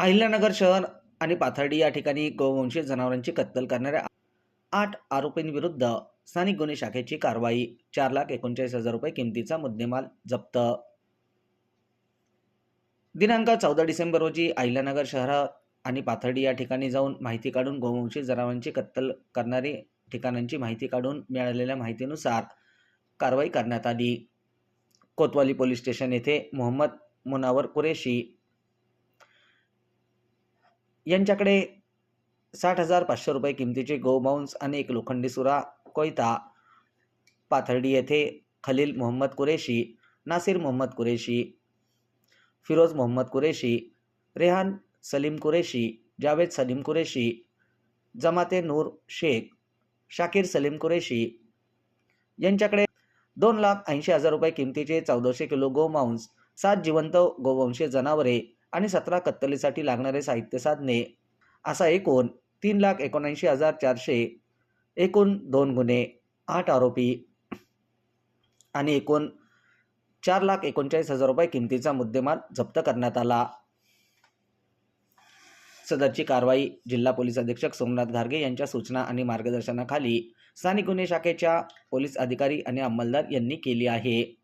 अहिल्यानगर शहर आणि पाथर्डी या ठिकाणी गोवंशी जनावरांची कत्तल करणाऱ्या आठ आरोपींविरुद्ध स्थानिक गुन्हे शाखेची कारवाई चार लाख एकोणचाळीस हजार रुपये किमतीचा मुद्देमाल जप्त. दिनांक चौदा डिसेंबर रोजी अहिल्यानगर शहरात आणि पाथर्डी या ठिकाणी जाऊन माहिती काढून गोवंशी जनावरांची कत्तल करणारी ठिकाणांची माहिती काढून मिळालेल्या माहितीनुसार कारवाई करण्यात आली. कोतवाली पोलीस स्टेशन येथे मोहम्मद मुनावर कुरेशी यांच्याकडे साठ हजार पाचशे रुपये किमतीचे गोमांस आणि एक लोखंडी सुरा कोयता पाथर्डी येथे खलील मोहम्मद कुरेशी नासिर मोहम्मद कुरेशी फिरोज मोहम्मद कुरेशी रेहान सलीम कुरेशी जावेद सलीम कुरेशी जमाते नूर शेख शाकीर सलीम कुरेशी यांच्याकडे दोन लाख ऐंशी हजार रुपये किमतीचे चौदाशे किलो गोमांस सात जिवंत गोवंशी जनावरे आणि सतरा कत्तलीसाठी लागणारे साहित्य साधने असा एकूण तीन लाख एकोणऐंशी हजार चारशे एकूण दोन गुन्हे आठ आरोपी आणि एकूण चार लाख एकोणचाळीस हजार रुपये किमतीचा मुद्देमाल जप्त करण्यात आला. सदरची कारवाई जिल्हा पोलीस अधीक्षक सोमनाथ घारगे यांच्या सूचना आणि मार्गदर्शनाखाली स्थानिक गुन्हे शाखेच्या पोलीस अधिकारी आणि अंमलदार यांनी केली आहे.